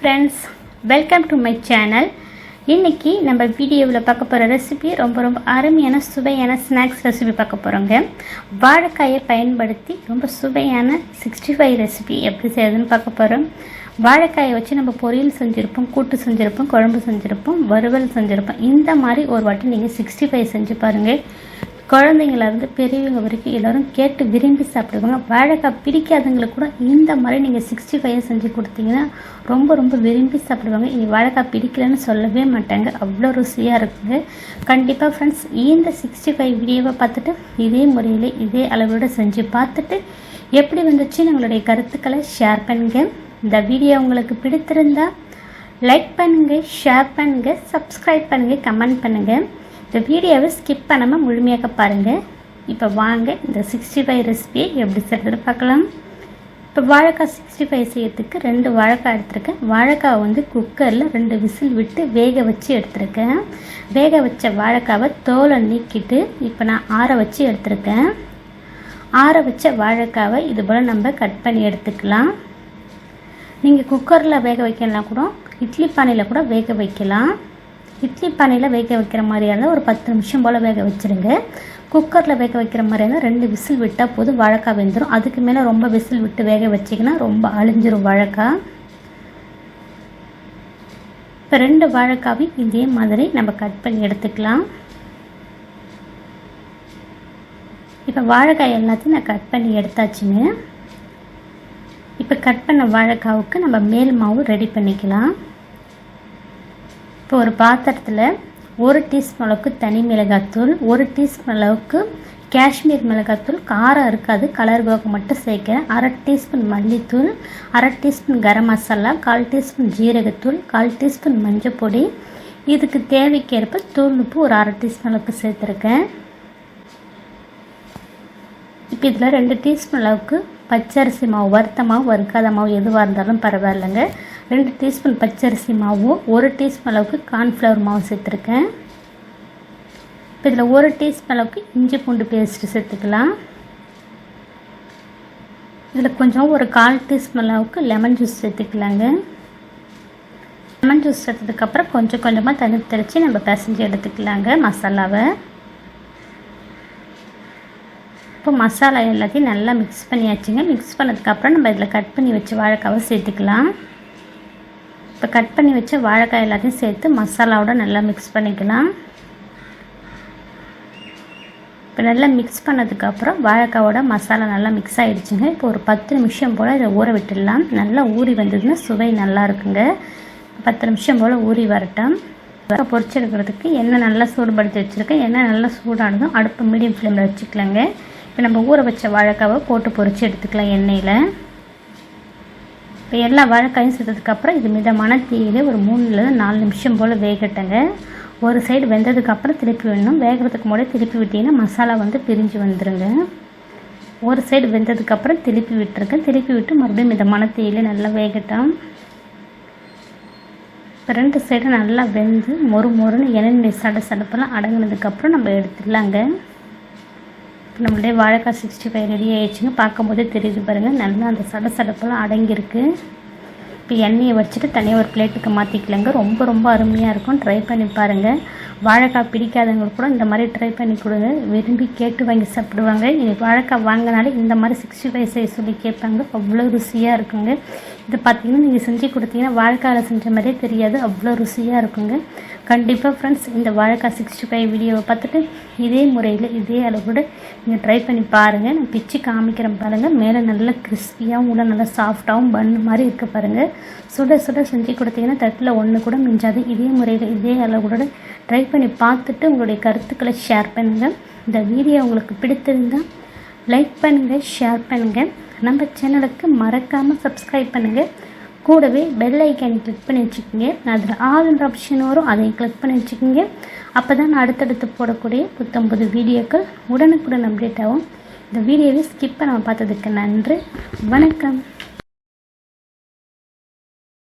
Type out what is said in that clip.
Friends welcome to my channel இன்றைக்கி நம்ம வீடியோவில் பார்க்க போகிற ரெசிபி ரொம்ப ரொம்ப அருமையான சுவையான ஸ்நாக்ஸ் ரெசிபி பார்க்க போகிறோங்க வாழைக்காயை பயன்படுத்தி ரொம்ப சுவையான சிக்ஸ்டி ஃபைவ் ரெசிபி எப்படி செய்யறதுன்னு பார்க்க போகிறோம் வாழைக்காயை வச்சு நம்ம பொரியல் செஞ்சுருப்போம் கூட்டு செஞ்சுருப்போம் குழம்பு செஞ்சுருப்போம் வறுவல் செஞ்சுருப்போம். இந்த மாதிரி ஒரு வாட்டி நீங்கள் சிக்ஸ்டி ஃபைவ் செஞ்சு பாருங்கள் குழந்தைங்கள்லேருந்து பெரியவங்க வரைக்கும் எல்லோரும் கேட்டு விரும்பி சாப்பிடுவாங்க. வாழைக்காய் பிடிக்காதவங்களுக்கு கூட இந்த மாதிரி நீங்கள் சிக்ஸ்டி ஃபைவ் செஞ்சு கொடுத்தீங்கன்னா ரொம்ப ரொம்ப விரும்பி சாப்பிடுவாங்க. இனி வாழைக்காய் பிடிக்கலன்னு சொல்லவே மாட்டாங்க. அவ்வளோ ருசியாக இருக்குங்க கண்டிப்பாக ஃப்ரெண்ட்ஸ் இந்த சிக்ஸ்டி ஃபைவ் வீடியோவை பார்த்துட்டு இதே முறையில் இதே அளவோடு செஞ்சு பார்த்துட்டு எப்படி வந்துச்சு எங்களுடைய கருத்துக்களை ஷேர் பண்ணுங்க. இந்த வீடியோ உங்களுக்கு பிடித்திருந்தா லைக் பண்ணுங்கள் ஷேர் பண்ணுங்கள் சப்ஸ்கிரைப் பண்ணுங்கள் கமெண்ட் பண்ணுங்கள் இந்த வீடியோவை ஸ்கிப் பண்ணாமல் முழுமையாக பாருங்கள் இப்போ வாங்க இந்த சிக்ஸ்டி ஃபைவ் ரெசிபியை எப்படி செய்கிறது பார்க்கலாம். இப்போ வாழைக்காய் சிக்ஸ்டி ஃபைவ் செய்யறதுக்கு ரெண்டு வாழைக்காய் எடுத்திருக்கேன். வாழைக்காய் வந்து குக்கரில் ரெண்டு விசில் விட்டு வேக வச்சு எடுத்திருக்கேன். வேக வச்ச வாழைக்காவை தோலை நீக்கிட்டு இப்போ நான் ஆற வச்சு எடுத்திருக்கேன். ஆற வச்ச வாழைக்காவை இது போல் நம்ம கட் பண்ணி எடுத்துக்கலாம். நீங்கள் குக்கரில் வேக வைக்கலாம் கூட இட்லி பானையில் கூட வேக வைக்கலாம். இட்லி பானையில் வேக வைக்கிற மாதிரியா இருந்தால் ஒரு பத்து நிமிஷம் போல் வேக வச்சுருங்க. குக்கரில் வேக வைக்கிற மாதிரி இருந்தால் ரெண்டு விசில் விட்டால் போதும் வாழைக்காய் வெந்துடும் அதுக்கு மேலே ரொம்ப விசில் விட்டு வேக வச்சிங்கன்னா ரொம்ப அழிஞ்சிரும் வாழைக்காய் இப்போ ரெண்டு வாழைக்காவையும் இதே மாதிரி நம்ம கட் பண்ணி எடுத்துக்கலாம். இப்போ வாழைக்காய் எல்லாத்தையும் நான் கட் பண்ணி எடுத்தாச்சுங்க. இப்போ கட் பண்ண வாழைக்காவுக்கு நம்ம மேல் மாவு ரெடி பண்ணிக்கலாம். இப்போ ஒரு பாத்திரத்தில் ஒரு டீஸ்பூன் அளவுக்கு தனி மிளகாத்தூள் ஒரு டீஸ்பூன் அளவுக்கு காஷ்மீர் மிளகாத்தூள் காரம் இருக்காது கலர் கோக்கு மட்டும் சேர்க்கிறேன். அரை டீஸ்பூன் மல்லித்தூள் அரை டீஸ்பூன் கரம் மசாலா கால் டீஸ்பூன் ஜீரகத்தூள் கால் டீஸ்பூன் மஞ்சள் பொடி. இதுக்கு தேவைக்கேற்ப தூள் உப்பு ஒரு அரை டீஸ்பூன் அளவுக்கு சேர்த்துருக்கேன். இப்போ இதில் ரெண்டு டீஸ்பூன் அளவுக்கு பச்சரிசி மாவு வறுத்த மாவு வறுக்காத மாவு எதுவாக இருந்தாலும் பரவாயில்லைங்க. ரெண்டு டீஸ்பூன் பச்சரிசி மாவும் ஒரு டீஸ்பூன் அளவுக்கு கார்ன்ஃப்ளவர் மாவு சேர்த்துருக்கேன். இப்போ இதில் ஒரு டீஸ்பூன் அளவுக்கு இஞ்சி பூண்டு பேஸ்ட்டு சேர்த்துக்கலாம். இதில் கொஞ்சம் ஒரு கால் டீஸ்பூன் அளவுக்கு லெமன் ஜூஸ் சேர்த்துக்கலாங்க. லெமன் ஜூஸ் சேர்த்ததுக்கப்புறம் கொஞ்சம் கொஞ்சமாக தண்ணி தெளித்து நம்ம பிசைஞ்சு எடுத்துக்கலாங்க மசாலாவை. இப்போ மசாலா எல்லாத்தையும் நல்லா மிக்ஸ் பண்ணியாச்சுங்க. மிக்ஸ் பண்ணதுக்கப்புறம் நம்ம இதில் கட் பண்ணி வச்சு வாழைக்காவை சேர்த்துக்கலாம். இப்போ கட் பண்ணி வச்ச வாழைக்காய் எல்லாத்தையும் சேர்த்து மசாலாவோட நல்லா மிக்ஸ் பண்ணிக்கலாம். இப்போ நல்லா மிக்ஸ் பண்ணதுக்கப்புறம் வாழைக்காவோட மசாலா நல்லா மிக்ஸ் ஆகிடுச்சுங்க இப்போ ஒரு பத்து நிமிஷம் போல் இதை ஊற விட்டுடலாம். நல்லா ஊறி வந்ததுன்னா சுவை நல்லா இருக்குங்க. பத்து நிமிஷம் போல் ஊறி வரட்டும். பொறிச்செடுக்கிறதுக்கு எண்ணெய் நல்லா சூடுபடுத்தி வச்சுருக்கேன். எண்ணெய் நல்லா சூடானதும் அடுப்பு மீடியம் ஃப்ளேமில் வச்சுக்கலாங்க. இப்போ நம்ம ஊற வச்ச வாழைக்காவை போட்டு பொறிச்சு எடுத்துக்கலாம் எண்ணெயில். எல்லா வாழைக்காயும் சேர்த்ததுக்கப்புறம் இது மிதமான தீயில் ஒரு மூணுலேருந்து நாலு நிமிஷம் போல் வேகட்டங்க. ஒரு சைடு வெந்ததுக்கப்புறம் திருப்பி விடணும் வேகிறதுக்கு முன்னாடி திருப்பி விட்டிங்கன்னா மசாலா வந்து பிரிஞ்சு வந்துடுங்க ஒரு சைடு வெந்ததுக்கப்புறம் திருப்பி விட்டுருக்கேன் திருப்பி விட்டு மறுபடியும் மிதமான தீயில் நல்லா வேகட்டும். இப்போ ரெண்டு சைடும் நல்லா வெந்து மொறு மொறுன்னு எண்ணெய் சட சடப்பெல்லாம் அடங்கினதுக்கப்புறம் நம்ம எடுத்துடலாங்க. நம்மளுடைய வாழைக்காய் சிக்ஸ்டி ஃபைவ் ரெடி ஆகிடுச்சுங்க பார்க்கும்போதே தெரியுது பாருங்கள் நல்லா அந்த சட சடப்பெல்லாம் அடங்கியிருக்கு. இப்போ எண்ணெயை வச்சுட்டு தனியாக ஒரு பிளேட்டுக்கு மாற்றிக்கலங்க ரொம்ப ரொம்ப அருமையாக இருக்கும். ட்ரை பண்ணி பாருங்கள் வாழைக்காய் பிடிக்காதவங்களுக்கு கூட இந்த மாதிரி ட்ரை பண்ணி கொடுங்க. விரும்பி கேட்டு வாங்கி சாப்பிடுவாங்க. இது வாழைக்காய் வாங்கினாலே இந்த மாதிரி சிக்ஸ்டி ஃபைவ் சைஸ் சொல்லி கேட்பாங்க. அவ்வளோ ருசியாக இருக்குங்க. இது பார்த்தீங்கன்னா நீங்கள் செஞ்சு கொடுத்தீங்கன்னா வாழைக்காயில் செஞ்ச மாதிரியே தெரியாது. அவ்வளோ ருசியாக இருக்குங்க. கண்டிப்பாக ஃப்ரெண்ட்ஸ் இந்த வாழைக்காய் சிக்ஸ்டி ஃபைவ் வீடியோவை பார்த்துட்டு இதே முறையில் இதே அளவோடு நீங்கள் ட்ரை பண்ணி பாருங்கள் நான் பிச்சு காமிக்கிறேன் பாருங்கள் மேலே நல்லா கிறிஸ்பியாகவும் உள்ள நல்லா சாஃப்டாகவும் பன் மாதிரி இருக்க பாருங்கள் சுட சுட செஞ்சு கொடுத்தீங்கன்னா தட்டில் ஒன்று கூட மிஞ்சாது. இதே முறையில் இதே அளவோட ட்ரை பண்ணி பார்த்துட்டு உங்களுடைய கருத்துக்களை ஷேர் பண்ணுங்கள் இந்த வீடியோ உங்களுக்கு பிடித்திருந்தால் லைக் பண்ணுங்கள் ஷேர் பண்ணுங்கள் நம்ம சேனலுக்கு மறக்காமல் சப்ஸ்கிரைப் பண்ணுங்கள் கூடவே பெல் ஐக்கான் கிளிக் பண்ணி வச்சுக்கோங்க. அதில் ஆல்ன்ற ஆப்ஷன் வரும் அதை கிளிக் பண்ணி வச்சுக்கோங்க. அப்போ தான் நான் அடுத்தடுத்து போடக்கூடிய புத்தம்புது வீடியோக்கள் உடனுக்குடன் அப்டேட் ஆகும். இந்த வீடியோவை ஸ்கிப் பண்ணாமல் பார்த்ததுக்கு நன்றி. வணக்கம்.